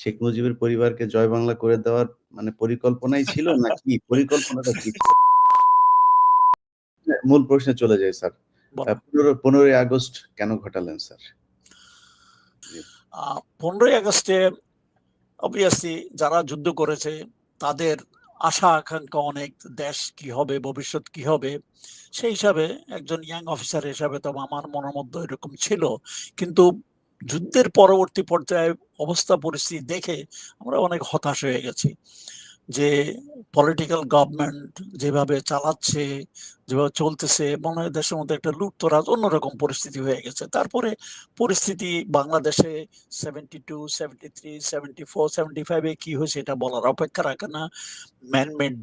শেখ মুজিবের পরিবারকে জয় বাংলা করে দেওয়ার মানে পরিকল্পনাই ছিল নাকি পরিকল্পনাটা কি মূল প্রশ্নে চলে যাই স্যার। বলেন। আ ১৫ ১৫ই আগস্ট কেন ঘটালেন স্যার? ১৫ই আগস্টে obviously যারা যুদ্ধ করেছে তাদের আশা আকাঙ্ক্ষা অনেক দেশ কি হবে, ভবিষ্যৎ কি হবে? সেই হিসাবে একজন ইয়াং অফিসার হিসাবে তো আমার মনের মধ্যে এরকম ছিল। কিন্তু যুদ্ধের পরবর্তী পর্যায়ে অবস্থা পরিস্থিতি দেখে আমরা অনেক হতাশ হয়ে গেছি। যে পলিটিক্যাল গভর্নমেন্ট যেভাবে চালাচ্ছে, যেভাবে চলতেছে মনে হয় দেশের মধ্যে একটা লুটতরাজ অন্যরকম পরিস্থিতি হয়ে গেছে। তারপরে পরিস্থিতি বাংলাদেশে 72, 73, 74, 75 ফাইভে কী হয়েছে এটা বলার অপেক্ষা রাখে না। ম্যানমেড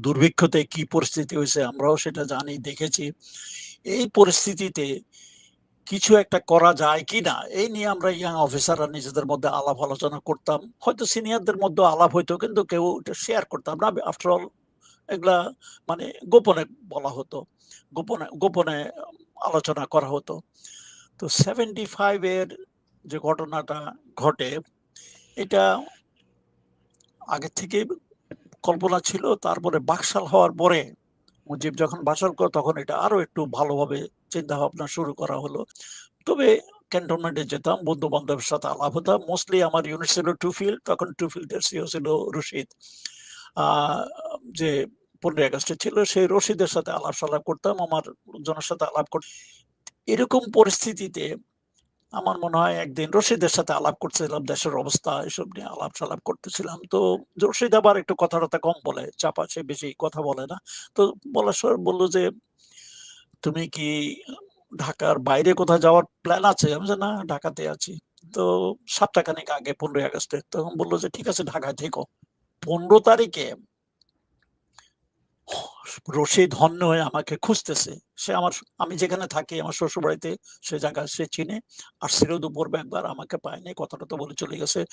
দুর্ভিক্ষতে কি পরিস্থিতি হয়েছে আমরাও সেটা জানি, দেখেছি। এই পরিস্থিতিতে কিছু একটা করা যায় কি না এই নিয়ে আমরা ইয়াং অফিসাররা নিজেদের মধ্যে আলাপ আলোচনা করতাম। হয়তো সিনিয়রদের মধ্যে আলাপ হইতো, কিন্তু কেউ এটা শেয়ার করতাম না। আফটার অল এগুলা মানে গোপনে বলা হতো। গোপনে গোপনে আলোচনা করা হতো। তো সেভেন্টি ফাইভের যে ঘটনাটা ঘটে, এটা আগের থেকে কল্পনা ছিল। তারপরে বাকশাল হওয়ার পরে মুজিব যখন বাকশাল করে তখন এটা আরও একটু ভালোভাবে চিন্তাভাবনা শুরু করা হলো। তবে ক্যান্টনমেন্টে যেতাম, বন্ধু-বান্ধবের সাথে আলাপ হতাম। মোস্টলি আমার ইউনিট ছিল টুফিল্ড, তখন টু টুফিল্ডের সিও ছিল রশিদ। যে 15ই আগস্টে ছিল সেই রশিদের সাথে আলাপ-সালাপ করতাম। আমার লোকজনের সাথে আলাপ করতাম এরকম পরিস্থিতিতে আমার মনে হয় একদিন রশিদের সাথে আলাপ করতেছিলাম দেশের অবস্থা এসব নিয়ে আলাপ-সালাপ করতেছিলাম। তো রশিদ আবার একটু কথা-টথা কম বলে, চাপা সে বেশি কথা বলে না। তো বলার সময় বলল যে, "তুমি কি ঢাকার বাইরে কোথাও যাওয়ার প্ল্যান আছে?" আমি "না, ঢাকাতে আছি।" তো সপ্তাহখানেক আগে 15ই আগস্টে তখন বলল যে, "ঠিক আছে ঢাকায় থেকো।" 15 তারিখে রশিদ ধন্য হয়ে আমাকে খুঁজতেছে। সে আমার আমি যেখানে থাকি আমার শ্বশুরবাড়িতে সে জায়গা সে চিনে। আর আসছিল দুপুরবে একবার আমাকে পায়নি। কথাটা তো বলে চলে গেছে।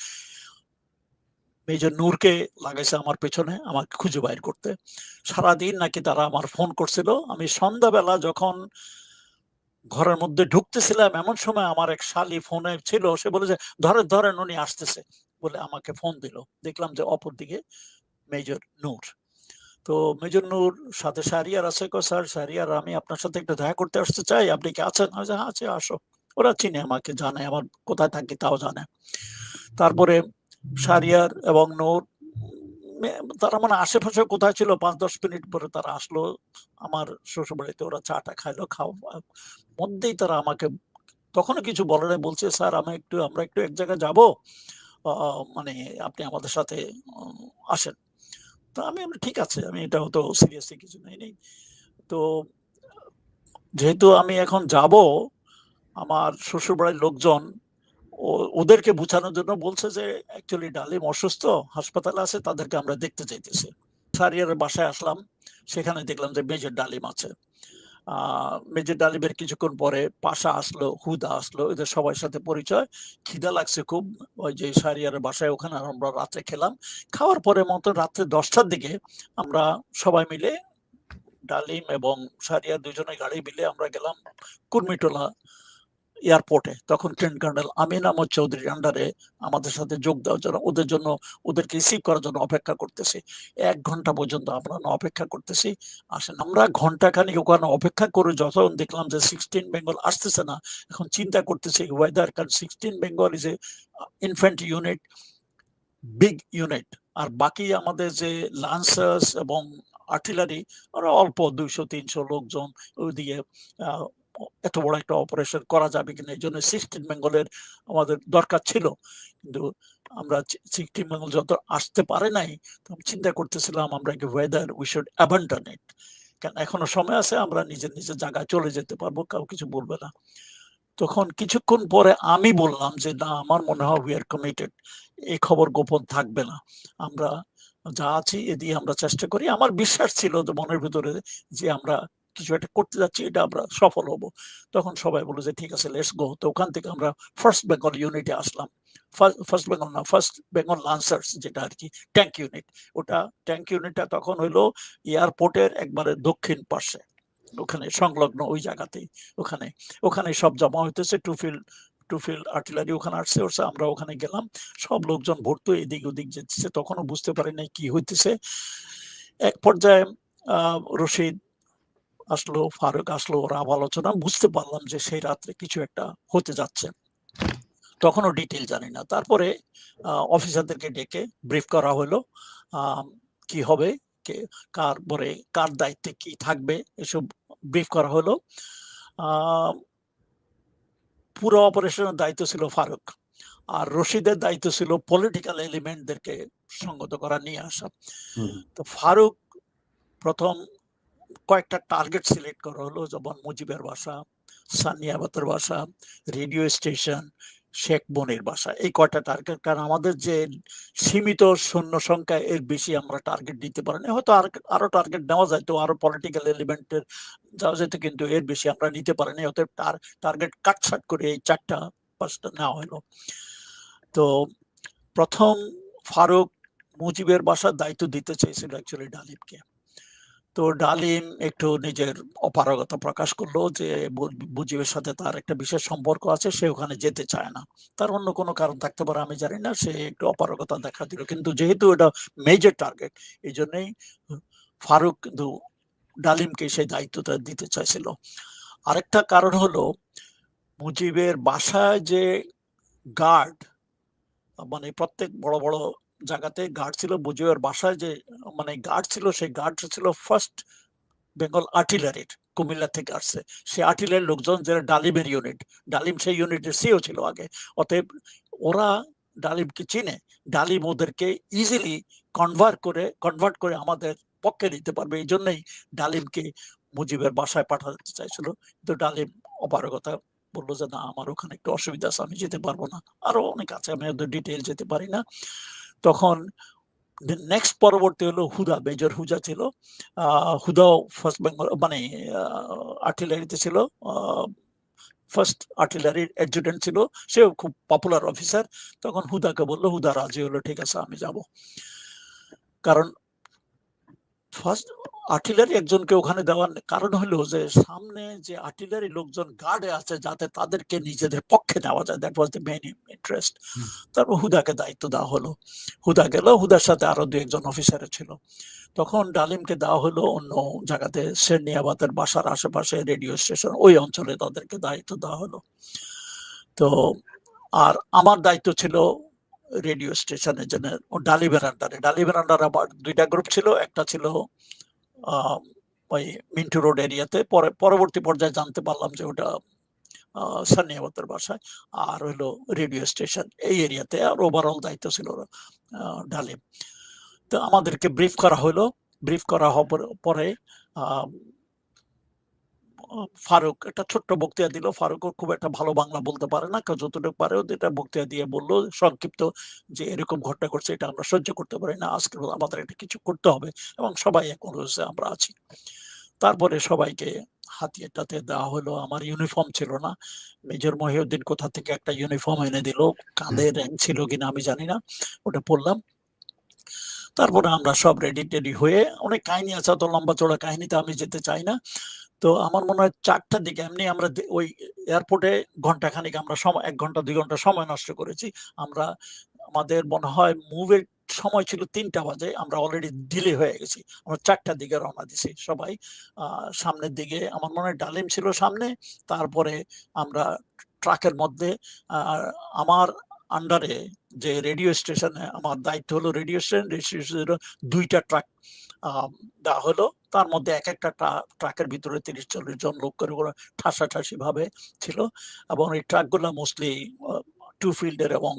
মেজর নূরকে লাগাইছে আমার পেছনে আমাকে খুঁজে বাইর করতে। সারাদিন নাকি তারা আমার ফোন করছিল। আমি সন্ধ্যাবেলা যখন ঘরের মধ্যে ঢুকতেছিলাম এমন সময় আমার এক শালি ফোনে ছিল। সে বলে যে, "ধরেন, ধরেন উনি আসতেছে।" বলে আমাকে ফোন দিল। দেখলাম যে অপরদিকে মেজর নূর। তো মেজর নূর সাথে শাহরিয়ার আছে। কো "স্যার শাহরিয়ার আমি আপনার সাথে একটু দেখা করতে আসতে চাই। আপনি কি আছেন?" "হ্যাঁ, আছি আসো।" ওরা চিনে আমাকে, জানে আমার কোথায় থাকি তাও জানে। তারপরে শাহরিয়ার এবং নূর তারা মানে আশেপাশে কোথায় ছিল ৫-১০ মিনিট পরে তারা আসলো আমার শ্বশুরবাড়িতে। ওরা চা-টা খাইলো। খাওয়া মধ্যেই তারা আমাকে তখনও কিছু বলে নাই। বলছে, "স্যার আমি একটু আমরা একটু এক জায়গায় যাব। মানে আপনি আমাদের সাথে আসেন।" তো আমি আমরা "ঠিক আছে।" আমি এটা তো সিরিয়াসলি কিছু নেই নেই তো যেহেতু আমি এখন যাব আমার শ্বশুরবাড়ির লোকজন ওদেরকে বুঝানোর জন্য বলছে যে, "অ্যাকচুয়ালি ডালিম অসুস্থ, হাসপাতালে আছে, তাদেরকে আমরা দেখতে চাইতেছি।" সারিয়ারের বাসায় আসলাম। সেখানে দেখলাম যে মেজর ডালিম আছে। মেজর ডালিমের কিছুক্ষণ পরে পাশা আসলো, হুদা আসলো। এদের সবার সাথে পরিচয়। খিদা লাগছে খুব। ওই যে সারিয়ার বাসায় ওখানে আমরা রাত্রে খেলাম। খাওয়ার পরে মতো রাত্রে দশটার দিকে আমরা সবাই মিলে ডালিম এবং সারিয়া দুজনে গাড়ি মিলে আমরা গেলাম কুর্মিটোলা এয়ারপোর্টে। তখন লেফটেন্যান্ট কর্নেল আমিন আহমদ চৌধুরীর আন্ডারে আমাদের সাথে যোগ দেওয়ার জন্য ওদের জন্য ওদেরকে রিসিভ করার জন্য অপেক্ষা করতেছি। এক ঘণ্টা পর্যন্ত আমরা অপেক্ষা করতেছি। আসেন আমরা ঘন্টাখানেক ওখানে অপেক্ষা করে যখন দেখলাম যে 16 বেঙ্গল আসতেছে না, এখন চিন্তা করতেছি ওয়েদার কারণ 16 Bengal is a infant unit, big unit. আর বাকি আমাদের যে লান্সার্স এবং আর্টিলারি ওরা অল্প দুইশো তিনশো লোকজন ওইদিকে এত বড় একটা অপারেশন করা যাবে কিনা এইজন্য 16 বেঙ্গলের আমাদের দরকার ছিল। কিন্তু আমরা 16 বেঙ্গল যত আসতে পারে নাই, তো আমি চিন্তা করতেছিলাম আমরা কি whether we should abandon it. কারণ এখনও সময় আছে আমরা নিজের, নিজের জায়গায় চলে যেতে পারব। কেউ কিছু বলবে না। তখন কিছুক্ষণ পরে আমি বললাম যে, "না আমার মনে হয় উই আর কমিটেড। এই খবর গোপন থাকবে না। আমরা যা আছি এ দিয়ে আমরা চেষ্টা করি।" আমার বিশ্বাস ছিল মনের ভিতরে যে আমরা কিছু একটা করতে যাচ্ছি এটা আমরা সফল হব। তখন সবাই বলল যে, "ঠিক আছে লেটস গো।" তো ওখান থেকে আমরা ফার্স্ট বেঙ্গল ইউনিটে আসলাম। ফার্স্ট বেঙ্গল না, ফার্স্ট বেঙ্গল লান্সার্স যেটা আর কি ট্যাঙ্ক ইউনিট। ওটা ট্যাঙ্ক ইউনিটটা তখন হইল এয়ারপোর্টের একবারে দক্ষিণ পাশে। ওখানে সংলগ্ন ওই জায়গাতেই ওখানে। ওখানে সব জমা হইতেছে টুফিল্ড টু ফিল্ড আর্টিলারি ওখানে আসছে ওরছে আমরা ওখানে গেলাম সব লোকজন ভর্তি এদিক ওদিক যেতেছে তখনও বুঝতে পারি নাই কি হইতেছে এক পর্যায়ে রশিদ আসলো ফারুক আসলো ওরা আবার আলোচনা বুঝতে পারলাম যে সেই রাত্রে কিছু একটা হতে যাচ্ছে। তখনও ডিটেল জানি না। তারপরে অফিসারদেরকে ডেকে ব্রিফ করা হলো কি হবে কে কার পরে কার দায়িত্বে কি থাকবে এসব ব্রিফ করা হলো। পুরো অপারেশনের দায়িত্ব ছিল ফারুক। আর রশিদের দায়িত্ব ছিল পলিটিক্যাল এলিমেন্টদেরকে সঙ্গত করা নিয়ে আসা। তো ফারুক প্রথম কয়েকটা টার্গেট সিলেক্ট করা হলো, যেমন মুজিবের বাসা সানিয়াবাতের বাসা রেডিও স্টেশন শেখ বনির বাসা। এই কয়টা টার্গেট কারণ আমাদের যে সীমিত সৈন্য সংখ্যা, এর বেশি আমরা টার্গেট দিতে পারিনি হয়তো আর আরও টার্গেট নেওয়া যায়, তো আরও পলিটিক্যাল এলিমেন্টের যাওয়া যেত, কিন্তু এর বেশি আমরা নিতে পারিনি অতএব টার্গেট কাটছাট করে এই চারটা, পাঁচটা নেওয়া হলো। তো প্রথম ফারুক মুজিবের বাসার দায়িত্ব দিতে চেয়েছিল অ্যাকচুয়ালি ডালিমকে। তো ডালিম একটু নিজের অপারগতা প্রকাশ করল যে মুজিবের সাথে তার একটা বিশেষ সম্পর্ক আছে, সে ওখানে যেতে চায় না। তার অন্য কোনো কারণ থাকতে পারে, আমি জানি না, সে একটু অপারগতা দেখা দিল। কিন্তু যেহেতু এটা মেজর টার্গেট এই জন্যই ফারুক কিন্তু ডালিমকে সেই দায়িত্বটা দিতে চাইছিল। আরেকটা কারণ হলো, মুজিবের বাসায় যে গার্ড মানে প্রত্যেক বড় বড় জায়গাতে গার্ড ছিল মুজিবের বাসায় যে মানে গার্ড ছিল, সেই গার্ড ছিল ফার্স্ট বেঙ্গল আর্টিলারির কুমিল্লা থেকে আসছে। সে আর্টিলারির লোকজন যারা ডালিমের ইউনিট ডালিম সেই ইউনিটের সিও ছিল আগে। অতএব ওরা ডালিমকে চিনে। ডালিম ওদেরকে ইজিলি কনভার্ট করে কনভার্ট করে আমাদের পক্ষে নিতে পারবে। এই জন্যই ডালিমকে মুজিবের বাসায় পাঠাতে চাইছিল। কিন্তু ডালিম অপারগতা বলল যে, না, আমার ওখানে একটু অসুবিধা আছে, আমি যেতে পারব না। আরও অনেক আছে, আমি ওদের ডিটেল যেতে পারি না। তখন নেক্সট পরবর্তী হলো হুদা মেজর হুজা ছিল। হুদাও ফার্স্ট বেঙ্গল মানে আর্টিলারিতে ছিল। ফার্স্ট আর্টিলারির অ্যাডজুটেন্ট ছিল। সেও খুব পপুলার অফিসার তখন হুদাকে বলল, হুদা, রাজি হলো, ঠিক আছে, আমি যাব। কারণ ফার্স্ট আর্টিলারি একজনকে ওখানে দেওয়ার কারণ হলো যে সামনে যে আর্টিলারি লোকজন গার্ডে আছে যাতে তাদেরকে নিজেদের পক্ষে নেওয়া যায় that was the main interest তারপর হুদাকে দায়িত্ব দেওয়া হলো। হুদা গেল হুদার সাথে আরও দু একজন অফিসার ছিল। তখন ডালিমকে দেওয়া হলো অন্য জায়গাতে সেরনিয়াবাদের বাসার আশেপাশে রেডিও স্টেশন ওই অঞ্চলে তাদেরকে দায়িত্ব দেওয়া হলো। তো আর আমার দায়িত্ব ছিল রেডিও স্টেশনের জন্য ডালি বেরান্ডারে ডালি ডালিমের আন্ডারে আবার দুইটা গ্রুপ ছিল, একটা ছিল ওই মিন্টু রোড এরিয়াতে। পরে, পরবর্তী পর্যায়ে জানতে পারলাম যে ওটা সানিয়াবতের বাসায়, আর হলো রেডিও স্টেশন। এই এরিয়াতে আর ওভারঅল দায়িত্ব ছিল ডালিম। তো আমাদেরকে ব্রিফ করা হলো। ব্রিফ করা হওয়ার পরে ফারুক একটা ছোট্ট বক্তৃতা দিল। ফারুকও খুব একটা ভালো বাংলা বলতে পারে না। কেউ যতটুকু পারে এটা বক্তৃতা দিয়ে বলল সংক্ষিপ্ত যে এরকম ঘটনা করছে এটা আমরা সহ্য করতে পারি না। আজকে আমাদের এটা কিছু করতে হবে এবং সবাই এখন রয়েছে আমরা আছি। তারপরে সবাইকে হাতিয়ে টাতে দেওয়া হলো। আমার ইউনিফর্ম ছিল না। মেজর মহিউদ্দিন কোথা থেকে একটা ইউনিফর্ম এনে দিল? কাঁধে র্যাঙ্ক ছিল কিনা আমি জানি না। ওটা পড়লাম। তারপরে আমরা সব রেডি টেডি হয়ে অনেক কাহিনী আছে অত লম্বা চড়া কাহিনীতে আমি যেতে চাই না। তো আমার মনে হয় চারটার দিকে এমনি আমরা ওই এয়ারপোর্টে ঘণ্টা খানিক আমরা সময় এক ঘণ্টা দুই ঘণ্টা সময় নষ্ট করেছি। আমরা আমাদের মনে হয় মুভের সময় ছিল তিনটা বাজে আমরা অলরেডি ডিলে হয়ে গেছি। আমরা চারটার দিকে রওনা দিছি সবাই। আহ, সামনের দিকে আমার মনে হয় ডালিম ছিল সামনে তারপরে আমরা ট্রাকের মধ্যে আমার আন্ডারে যে রেডিও স্টেশনে আমার দায়িত্ব হলো রেডিও স্টেশন রেডিও স্টেশনের দুইটা ট্রাক দেওয়া হলো। তার মধ্যে এক একটা ট্রাকের ভিতরে তিরিশ চল্লিশ জন লোক করে ওরা ঠাসাঠাসি ভাবে ছিল এবং এই ট্রাকগুলো মোস্টলি টু ফিল্ডের এবং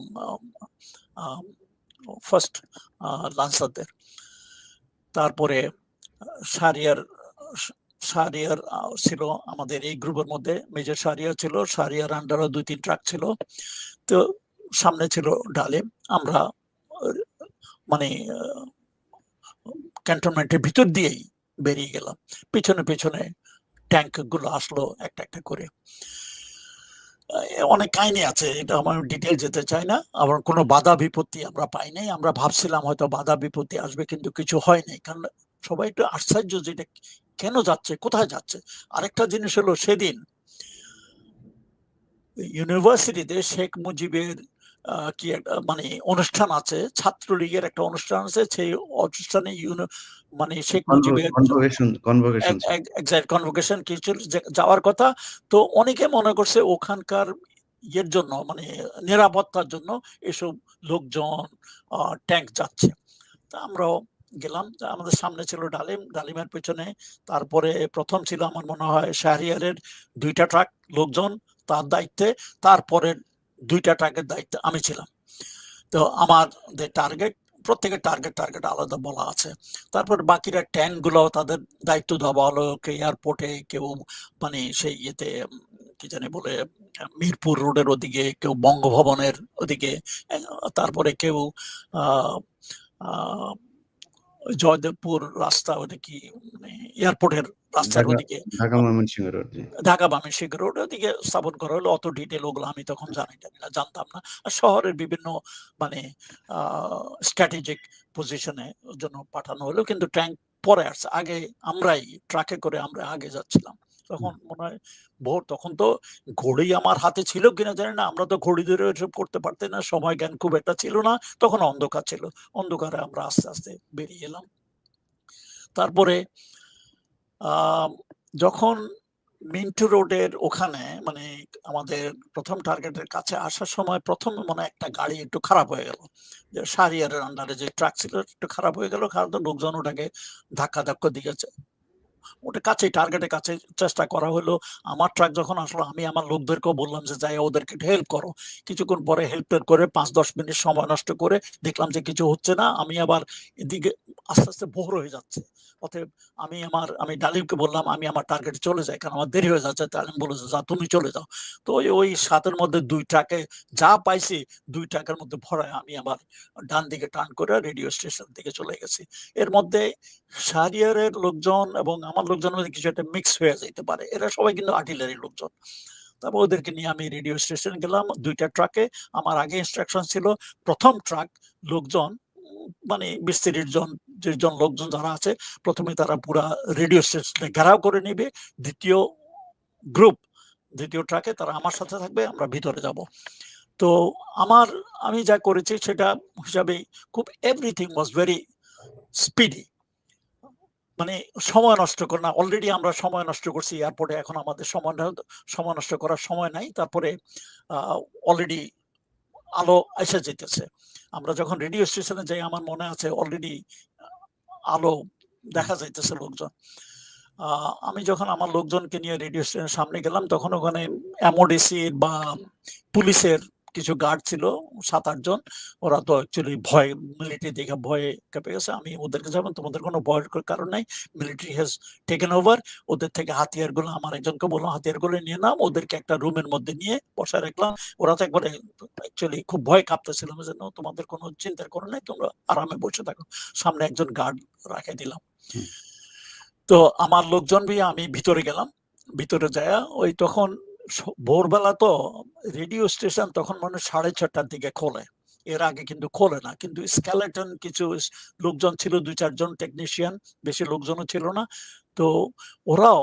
ফার্স্ট লান্সারদের তারপরে, সারিয়ার সারিয়ার ছিল আমাদের এই গ্রুপের মধ্যে মেজর সারিয়ার ছিল, সারিয়ার আন্ডারও দুই তিন ট্রাক ছিল। তো সামনে ছিল ডালিম আমরা মানে ক্যান্টনমেন্টের ভিতর দিয়েই বেরিয়ে গেলাম। পিছনে পিছনে ট্যাঙ্কগুলো আসলো একটা একটা করে। অনেক কাহিনী আছে, এটা আমার ডিটেল যেতে চাই না। আবার কোনো বাধা বিপত্তি আমরা পাই নাই। আমরা ভাবছিলাম হয়তো বাধা বিপত্তি আসবে, কিন্তু কিছু হয় নাই। কারণ সবাই একটু আশ্চর্য যে এটা কেন যাচ্ছে, কোথায় যাচ্ছে। আরেকটা জিনিস হলো সেদিন, ইউনিভার্সিটিতে শেখ মুজিবের কি মানে অনুষ্ঠান আছে, ছাত্রলীগের একটা অনুষ্ঠান আছে। সেই অনুষ্ঠানে মানে শেখ মুজিবের কনভোকেশন ছিল। কিছু যাওয়ার কথা। তো অনেকে মনে করছে ওখানকার ইয়ের জন্য মানে নিরাপত্তার জন্য এসব লোকজন ট্যাঙ্ক যাচ্ছে। তা আমরাও গেলাম। আমাদের সামনে ছিল ডালিম, ডালিমের পেছনে তারপরে প্রথম ছিল আমার মনে হয় শাহরিয়ারের দুইটা ট্রাক লোকজন তার দায়িত্বে। তারপরের ২ টা ট্রাকের দায়িত্বে আমি ছিলাম। তো আমাদের টার্গেট প্রত্যেকের টার্গেট, টার্গেট আলাদা বলা আছে। তারপর বাকিরা ট্যাঙ্ক গুলাও তাদের দায়িত্ব দেওয়া হলো। কেউ এয়ারপোর্টে, কেউ মানে সেই ইয়েতে কি জানি বলে মিরপুর রোডের ওদিকে, কেউ বঙ্গভবনের ওদিকে, তারপরে কেউ জয়দেবপুর রাস্তা ওটা কি মানে এয়ারপোর্টের রাস্তার ওদিকে ঢাকা ময়মনসিংহ রোড ঢাকা ময়মনসিংহ রোড ওদিকে স্থাপন করা হলো। অত ডিটেইল ওগুলো আমি তখন জানি না, জানতাম না। আর শহরের বিভিন্ন মানে স্ট্র্যাটেজিক পজিশন জন্য পাঠানো হলো। কিন্তু ট্যাঙ্ক পরে আসছে। আগে আমরাই ট্রাকে করে আমরা আগে যাচ্ছিলাম। তখন মনে হয় ভোর তখন তো ঘড়ি আমার হাতে ছিল কিনা জানি না। আমরা তো ঘড়ি ধরে ওইসব করতে পারতাম না। সময় জ্ঞান খুব একটা ছিল না। তখন অন্ধকার ছিল। অন্ধকারে আমরা আস্তে, আস্তে বেরিয়ে এলাম। তারপরে যখন মিন্টু রোডের ওখানে মানে আমাদের প্রথম টার্গেটের কাছে আসার সময় ১ম এ মনে একটা গাড়ি একটু খারাপ হয়ে গেল। যে সারিয়ারের আন্ডারে যে ট্রাক ছিল, একটু খারাপ হয়ে গেল। কারণ লোকজন ওটাকে ধাক্কা-ধাক্কা দিয়েছে। ওটা কাছেই টার্গেটের কাছে চেষ্টা করা হলো। আমার ট্রাক যখন আসলো আমি আমার লোকদেরকেও বললাম যে, "যাইয়া ওদেরকে হেল্প করো।" কিছুক্ষণ পরে হেল্প-টেল্প করে ৫-১০ মিনিট সময় নষ্ট করে দেখলাম যে কিছু হচ্ছে না। আমি আবার এদিকে আস্তে, আস্তে ভোর হয়ে যাচ্ছে। অতএব আমি আমার আমি ডালিমকে বললাম, "আমি আমার টার্গেটে চলে যাই। কারণ আমার দেরি হয়ে যাচ্ছে।" ডালিম বলল যে, "যা তুমি চলে যাও।" তো ওই, ওই সাতের মধ্যে দুই ট্রাকে যা পাইছি দুই ট্রাকের মধ্যে ভরায় আমি আবার ডান দিকে টার্ন করে রেডিও স্টেশন দিকে চলে গেছি। এর মধ্যে শাহরিয়ারের লোকজন এবং আমার লোকজনের কিছু একটা মিক্স হয়ে যাইতে পারে। এরা সবাই কিন্তু আর্টিলারি লোকজন। তারপর ওদেরকে নিয়ে আমি রেডিও স্টেশন গেলাম, দুইটা ট্রাকে। আমার আগে ইনস্ট্রাকশন ছিল, প্রথম ট্রাক লোকজন মানে ২০-৩০ জন ৩০ জন লোকজন যারা আছে, প্রথমে তারা পুরা রেডিও স্টেশনে ঘেরাও করে নিবে। দ্বিতীয় গ্রুপ দ্বিতীয় ট্রাকে তারা আমার সাথে থাকবে। আমরা ভিতরে যাব। তো আমার, আমি যা করেছি সেটা হিসাবে খুব এভরিথিং ওয়াজ ভেরি স্পিডি। মানে সময় নষ্ট করে না। অলরেডি আমরা সময় নষ্ট করছি এয়ারপোর্টে। এখন আমাদের সময় সময় নষ্ট করার সময় নাই। তারপরে অলরেডি আলো এসে যাইতেছে। আমরা যখন রেডিও স্টেশনে যাই আমার মনে আছে অলরেডি আলো দেখা যাইতেছে লোকজন। আমি যখন আমার লোকজনকে নিয়ে রেডিও স্টেশনের সামনে গেলাম তখন ওখানে এমওডিসির বা পুলিশের কিছু গার্ড ছিল ৭-৮ জন। ওরা তো অ্যাকচুয়ালি ভয় মিলিটারি দেখে ভয়ে কেঁপে গেছে। আমি ওদেরকে যাবেন তোমাদের কোনো ভয়ের কারণ নাই। Military has taken over. ওদের থেকে হাতিয়ারগুলো আমার একজনকে বললাম, "হাতিয়ারগুলো নিয়ে নাম ওদেরকে একটা রুমের মধ্যে নিয়ে বসায় রাখলাম। ওরা তো একবারে অ্যাকচুয়ালি খুব ভয় কাঁপতেছিলাম যে, "নো তোমাদের কোনো চিন্তার কারণ নাই। তোমরা আরামে বসে থাকো।" সামনে একজন গার্ড রাখে দিলাম। তো আমার লোকজন আমি ভিতরে গেলাম। ভিতরে যাইয়া ওই তখন ভোরবেলা তো রেডিও স্টেশন তখন মনে সাড়ে ছটার দিকে খোলে। এর আগে কিন্তু খোলে না। কিন্তু স্কেলেটন কিছু লোকজন ছিল ২-৪ টেকনিশিয়ান। বেশি লোকজনও ছিল না। তো ওরাও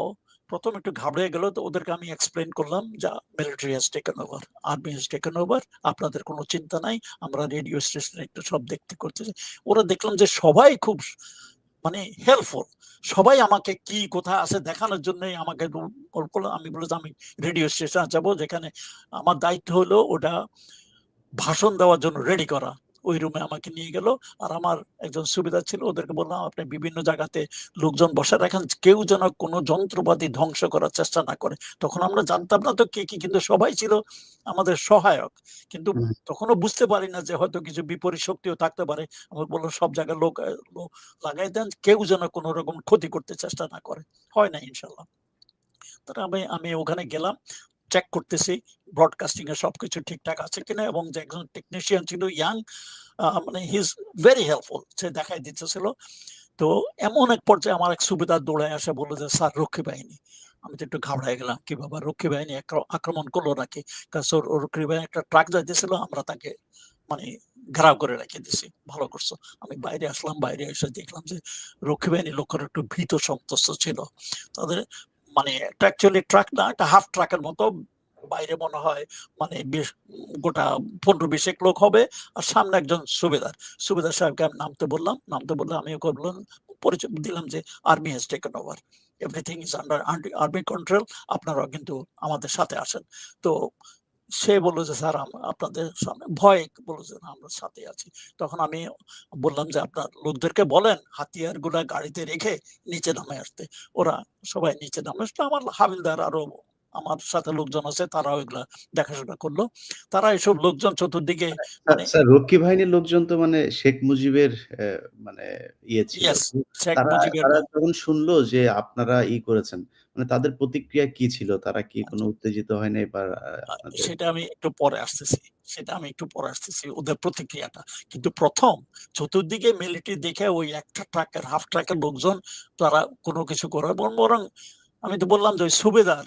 প্রথম একটু ঘাবড়ে গেল। তো ওদেরকে আমি এক্সপ্লেন করলাম যা "military has taken over. Army has taken over. আপনাদের কোনো চিন্তা নাই। আমরা রেডিও স্টেশনে একটু সব দেখতে করতেছি।" ওরা দেখলাম যে সবাই খুব মানে হেল্পফুল। সবাই আমাকে কি কোথায় আছে দেখানোর জন্য আমাকে কল করল। আমি বললাম, "আমি রেডিও স্টেশন যাব।" যেখানে আমার দায়িত্ব হলো ওটা ভাষণ দেওয়ার জন্য রেডি করা। ওই রুমে আমাকে নিয়ে গেল। আর আমার একজন সুবেদার ছিল। ওদেরকে বললাম, "আপনি বিভিন্ন জায়গাতে লোকজন বসায় রাখেন। কেউ যেন কোনো যন্ত্রপাতি ধ্বংস করার চেষ্টা না করে।" তখন আমরা জানতাম না তো কে কি কিন্তু সবাই ছিল আমাদের সহায়ক। কিন্তু। তখনও বুঝতে পারি না যে হয়তো কিছু বিপরীত শক্তিও থাকতে পারে। আমি বললাম, "সব জায়গায় লোক লাগাই দেন। কেউ যেন কোন রকম ক্ষতি করতে চেষ্টা না করে।" হয় না ইনশাআল্লাহ। তারপরে আমি আমি ওখানে গেলাম। চেক করতেছি ব্রডকাস্টিং এ সবকিছু ঠিকঠাক আছে কিনা এবং যে একজন টেকনিশিয়ান ছিল ইয়াং মানে হি ইস ভেরি হেল্পফুল। সে দেখাই দিতেছিল। তো এমন এক পর্যায়ে আমার এক সুবেদার দৌড়ায় আসে বলল যে, "স্যার রক্ষী বাহিনী।" আমি তো একটু ঘাবড়ায় গেলাম। কি ব্যাপার রক্ষী বাহিনী আক্রমণ করল নাকি? ওর রক্ষী বাহিনী একটা ট্রাক যাইতেছিল। আমরা তাকে মানে ঘেরাও করে রেখে দিছি। ভালো করছ। আমি বাইরে আসলাম। বাইরে এসে দেখলাম যে রক্ষী বাহিনীর লোকেরা একটু ভীত সন্ত্রস্ত ছিল। তাদের মানে এটা অ্যাকচুয়ালি ট্রাক না একটা হাফ ট্রাকের মতো বাইরে মনে হয় মানে বেশ, গোটা ১৫-২০ এক লোক হবে। আর সামনে একজন সুবেদার। সুবেদার সাহেবকে আমি নামতে বললাম। নামতে বললাম আমি ওকে বললাম, পরিচয় দিলাম যে army has taken over. Everything is under under army control. আপনারাও কিন্তু আমাদের সাথে আসেন। তো সে বলল যে, "স্যার আপনাদের সামনে" ভয়ে বলল যে, আমরা সাথে আছি।" তখন আমি বললাম যে, "আপনার লোকদেরকে বলেন হাতিয়ারগুলা গাড়িতে রেখে নিচে নামে আসতে।" ওরা সবাই নিচে নামে আসলো। আমার হাবিলদার আরও আমার সাথে লোকজন আছে তারাও এগুলা দেখাশোনা করল। তারা এসব লোকজন চতুর্দিকে স্যার, মানে রক্ষী বাহিনীর লোকজন তো মানে শেখ মুজিবের মানে ইয়ে ছিল। মুজিবের তারা যখন শুনলো যে আপনারা ই করেছেন, মানে তাদের প্রতিক্রিয়া কি ছিল? তারা কি কোনো আচ্ছা। উত্তেজিত হয় নাই বা সেটা আমি একটু পরে আসতেছি। সেটা আমি একটু পরে আসতেছি ওদের প্রতিক্রিয়াটা। কিন্তু প্রথম চতুর্দিকে মিলিটারি দেখে ওই একটা ট্রাকের হাফ ট্রাকের লোকজন তারা কোনো কিছু করে বরং, বরং আমি তো বললাম যে ওই সুবেদার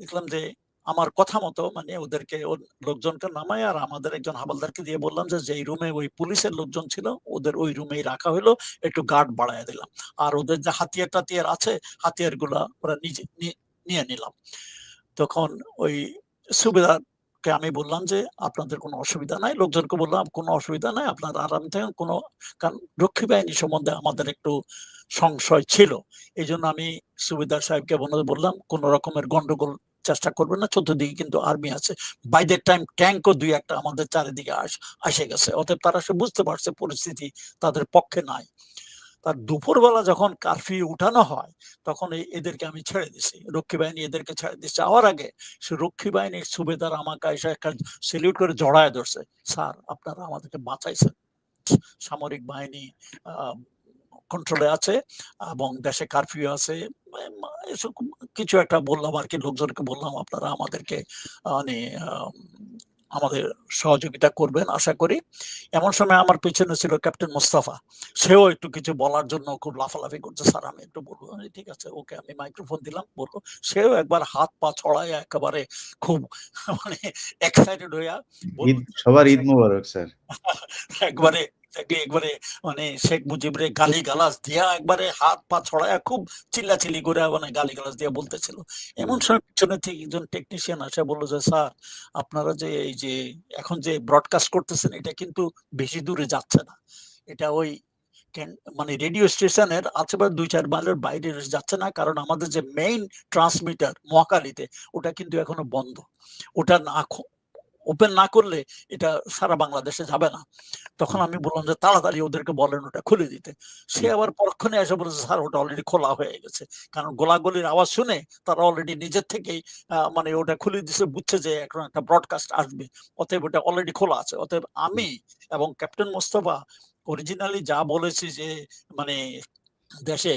দেখলাম যে আমার কথা মতো মানে ওদেরকে লোকজনকে নামায় আর আমাদের একজন হাবালদারকে দিয়ে বললাম যে, যেই রুমে ওই পুলিশের লোকজন ছিল ওদের ওই রুমেই রাখা হইল। একটু গার্ড বাড়াইয়া দিলাম। আর ওদের যে হাতিয়ার-টাতিয়ার আছে হাতিয়ারগুলা ওরা নিজে নিয়ে নিলাম। তখন ওই সুবেদারকে আমি বললাম যে, "আপনাদের কোনো অসুবিধা নাই।" লোকজনকে বললাম, "কোনো অসুবিধা নাই। আপনারা আরাম থাকেন। কোনো" কারণ রক্ষী বাহিনী সম্বন্ধে আমাদের একটু সংশয় ছিল। এজন্য আমি সুবেদার সাহেবকে বললাম, "কোন রকমের গন্ডগোল চেষ্টা করবেন না। চতুর্দিকে কিন্তু আর্মি আছে। বাই দ্যাট টাইম ট্যাংকও ২-১ টা আমাদের চারিদিকে আস এসে গেছে। অতএব তারা সে বুঝতে পারছে পরিস্থিতি তাদের পক্ষে নাই।" তার দুপুরবেলা যখন কারফিউ উঠানো হয়, তখন এদেরকে আমি ছেড়ে দিছি। রক্ষী বাহিনী এদেরকে ছেড়ে দিচ্ছে যাওয়ার আগে সে রক্ষী বাহিনীর সুবেদার আমাকে এসে একটা সেলিউট করে জড়ায় ধরছে। "স্যার আপনারা আমাদেরকে বাঁচাইছেন। সামরিক বাহিনী কন্ট্রোলে আছে এবং দেশে কারফিউ আছে।" কিছু একটা বললাম আর কি লোকজনকে বললাম, "আপনারা আমাদেরকে মানে আমাদের সহযোগিতা করবেন আশা করি।" এমন সময় আমার পিছনে ছিল ক্যাপ্টেন মোস্তফা। সেও একটু কিছু বলার জন্য খুব লাফালাফি করছে, "স্যার আমি একটু বলব ঠিক আছে ওকে আমি মাইক্রোফোন দিলাম, বলব সেও একবার হাত পা ছড়াইয়া একেবারে খুব মানে এক্সাইটেড হইয়া সবার ঈদ মোবারক স্যার। একবারে তাকে একবারে মানে শেখ মুজিবরে গালি-গালাজ দিয়া একবারে হাত পা ছড়াইয়া খুব চিল্লাচিল্লি করে মানে গালি-গালাজ দিয়া বলতেছিল। এমন। সময় পিছনে থেকে একজন টেকনিশিয়ান আসে বলল যে, "স্যার আপনারা যে এই যে এখন যে ব্রডকাস্ট করতেছেন এটা কিন্তু বেশি দূরে যাচ্ছে না। এটা ওই মানে রেডিও স্টেশনের আশেপাশে ২-৪ মাইলের বাইরে যাচ্ছে না। কারণ আমাদের যে মেইন ট্রান্সমিটার মহাখালীতে ওটা কিন্তু এখনও বন্ধ। ওটা না ওপেন না করলে এটা সারা বাংলাদেশে যাবে না।" তখন আমি বললাম যে, "তাড়াতাড়ি ওদেরকে বলেন ওটা খুলে দিতে।" সে আবার পরক্ষণে এসে বলেছে, "স্যার ওটা অলরেডি খোলা হয়ে গেছে।" কারণ গোলাগুলির আওয়াজ শুনে তারা অলরেডি নিজের থেকেই মানে ওটা খুলে দিছে বুঝছে যে এখন একটা ব্রডকাস্ট আসবে। অতএব ওটা অলরেডি খোলা আছে। অতএব আমি এবং ক্যাপ্টেন মোস্তফা অরিজিনালি যা বলেছি যে মানে দেশে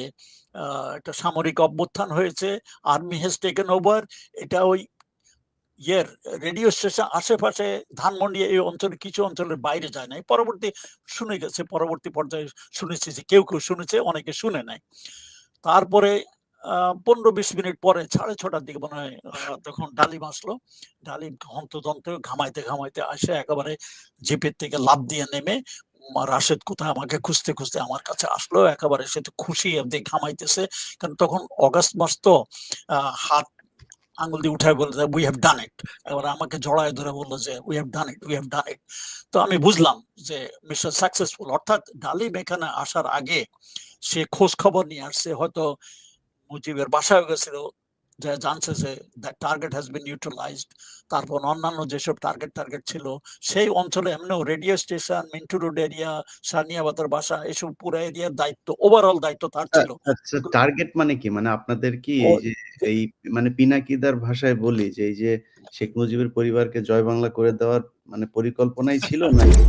একটা সামরিক অভ্যুত্থান হয়েছে, আর্মি হ্যাজ টেকেন ওভার এটা ওই ইয়ের রেডিও স্টেশন আশেপাশে ধানমন্ডি এই অঞ্চলে কিছু অঞ্চলের বাইরে যায় নাই। পরবর্তী শুনে গেছে পরবর্তী পর্যায়ে শুনেছি যে কেউ, কেউ শুনেছে অনেকে শুনে নাই। তারপরে আ ১৫-২০ মিনিট পরে সাড়ে ছটার দিকে মনে হয় তখন ডালিম আসলো। ডালিম হন্তদন্ত ঘামাইতে, ঘামাইতে আসে একেবারে জিপের থেকে লাফ দিয়ে নেমে রাশেদ কোথায় আমাকে খুঁজতে, খুঁজতে আমার কাছে আসলো। একেবারে সে তো খুশি এমনি ঘামাইতেছে। কারণ তখন অগাস্ট মাস তো হাত আঙ্গুল দিয়ে উঠায় বলে "উই হ্যাভ ডান ইট।" এবার আমাকে জড়ায় ধরে বলল যে, "we have done it, we have done it." তো আমি বুঝলাম যে মিস্টার সাকসেসফুল। অর্থাৎ ডালিম এখানে আসার আগে সে খোঁজ খবর নিয়ে আসছে। হয়তো মুজিবের বাসায় গেছিল। যে জানছে যে টার্গেট হ্যাজ বিন নিউট্রালাইজড। তারপর অন্যান্য যেসব টার্গেট টার্গেট ছিল সেই অঞ্চলে এমনিও radio station, Minto road area, সানিয়াবাতার বাসা এসব পুরা এরিয়ার দায়িত্ব ওভারঅল দায়িত্ব তার ছিল। আচ্ছা টার্গেট মানে কি? মানে আপনাদের কি এই যে যে এই মানে পিনাকিদার ভাষায় বলি যে এই যে শেখ মুজিবের পরিবারকে জয় বাংলা করে দেওয়ার মানে পরিকল্পনাই ছিল নাকি